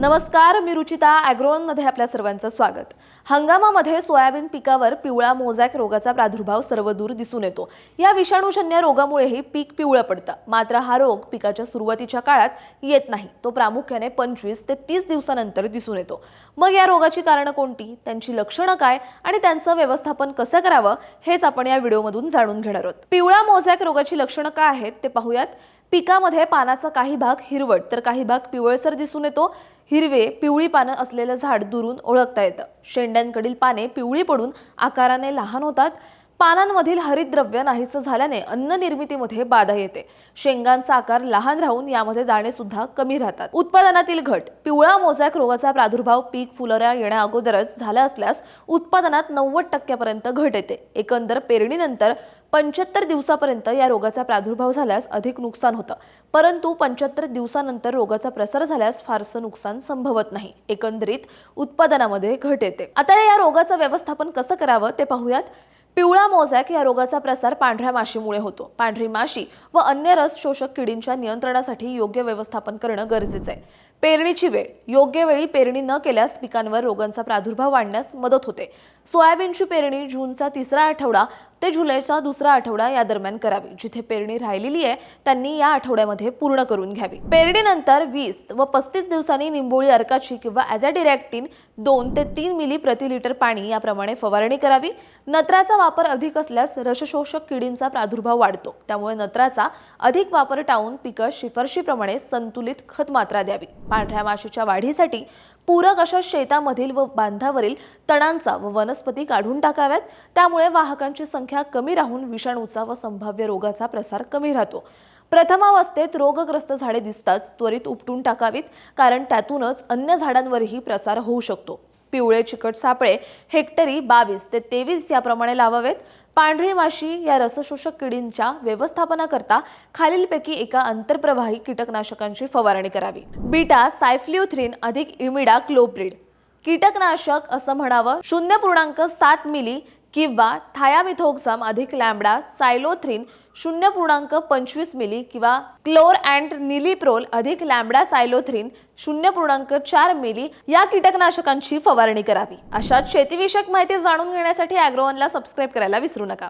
नमस्कार मी रुचिता ॲग्रोनमध्ये आपल्या सर्वांचं स्वागत. हंगामामध्ये सोयाबीन पिकावर पिवळा मोझॅक रोगाचा प्रादुर्भाव सर्वदूर दिसून येतो. या विषाणूजन्य रोगामुळेही पीक पिवळं पडतं. मात्र हा रोग पिकाच्या सुरुवातीच्या काळात येत नाही. तो प्रामुख्याने पंचवीस ते तीस दिवसानंतर दिसून येतो. मग या रोगाची कारणं कोणती? त्यांची लक्षणं काय? आणि त्यांचं व्यवस्थापन कसं करावं? हेच आपण या व्हिडिओमधून जाणून घेणार आहोत. पिवळा मोझॅक रोगाची लक्षणं काय आहेत ते पाहूयात. पिकामध्ये पानाचा काही भाग हिरवट तर काही भाग पिवळसर दिसून येतो. हिरवे पिवळी पानं असलेलं झाड दुरून ओळखता येतं. शेंड्यांकडील पाने पिवळी पडून आकाराने लहान होतात. पानांमधील हरितद्रव्य नाहीसं झाल्याने अन्न निर्मितीमध्ये बाधा येते. शेंगांचा आकार लहान राहून यामध्ये दाणे सुद्धा कमी राहतात. उत्पादनातील घट पिवळा मोझॅक रोगाचा प्रादुर्भाव पीक फुलोऱ्या येण्या अगोदरच झाला असल्यास उत्पादनात नव्वद टक्क्यापर्यंत घट येते. एकंदर पेरणीनंतर पंच्याहत्तर दिवसापर्यंत या रोगाचा प्रादुर्भाव झाल्यास अधिक नुकसान होतं. परंतु पंच्याहत्तर दिवसानंतर रोगाचा प्रसार झाल्यास फारसं नुकसान संभवत नाही. एकंदरीत उत्पादनामध्ये घट येते. आता या रोगाचं व्यवस्थापन कसं करावं ते पाहूयात. पिवळा मोझॅक या रोगाचा प्रसार पांढऱ्या माशीमुळे होतो. पांढरी माशी व अन्य रस शोषक किडींच्या नियंत्रणासाठी योग्य व्यवस्थापन करणं गरजेचं आहे. पेरणीची वेळ. योग्य वेळी पेरणी न केल्यास पिकांवर रोगांचा प्रादुर्भाव वाढण्यास मदत होते. सोयाबीनची पेरणी जूनचा तिसरा आठवडा ते जुलैचा दुसरा आठवडा या दरम्यान करावी. जिथे पेरणी राहिलेली आहे त्यांनी या आठवड्यामध्ये पूर्ण करून घ्यावी. पेरणीनंतर वीस व पस्तीस दिवसांनी निंबोळी अर्काची किंवा ॲझॅडिरॅक्टिन दोन ते तीन मिली प्रति लिटर पाणी याप्रमाणे फवारणी करावी. नत्राचा वापर अधिक असल्यास रसशोषक किडींचा प्रादुर्भाव वाढतो. त्यामुळे नत्राचा अधिक वापर टाळून पिकं शिफारशीप्रमाणे संतुलित खत मात्रा द्यावी. पांढऱ्या माशीच्या वाढीसाठी पूरक अशा शेतामधील व बांधावरील तणांचा व वनस्पती काढून टाकाव्यात. त्यामुळे वाहकांची संख्या कमी राहून विषाणूचा व संभाव्य रोगाचा प्रसार कमी राहतो. प्रथमावस्थेत रोगग्रस्त झाडे दिसताच त्वरित उपटून टाकावीत कारण त्यातूनच अन्य झाडांवरही प्रसार होऊ शकतो. पिवळे चिकट सापळे हेक्टरी बावीस ते तेवीस याप्रमाणे लावावेत. पांढरी माशी या रसशोषक किडींच्या व्यवस्थापनाकरता खालीलपैकी एका आंतरप्रवाही कीटकनाशकांची फवारणी करावी. बीटा सायफ्ल्युथ्रिन अधिक इमिडा क्लोप्रिड कीटकनाशक असं म्हणावं शून्य पूर्णांक सात मिली किंवा थायामिथोक्सम अधिक लॅम्बडा सायलोथ्रिन शून्य पूर्णांक पंचवीस मिली किंवा क्लोर अँड निलिप्रोल अधिक लॅम्बडा सायलोथ्रिन शून्य पूर्णांक चार मिली या कीटकनाशकांची फवारणी करावी. अशाच शेतीविषयक माहिती जाणून घेण्यासाठी अॅग्रोवनला सबस्क्राईब करायला विसरू नका.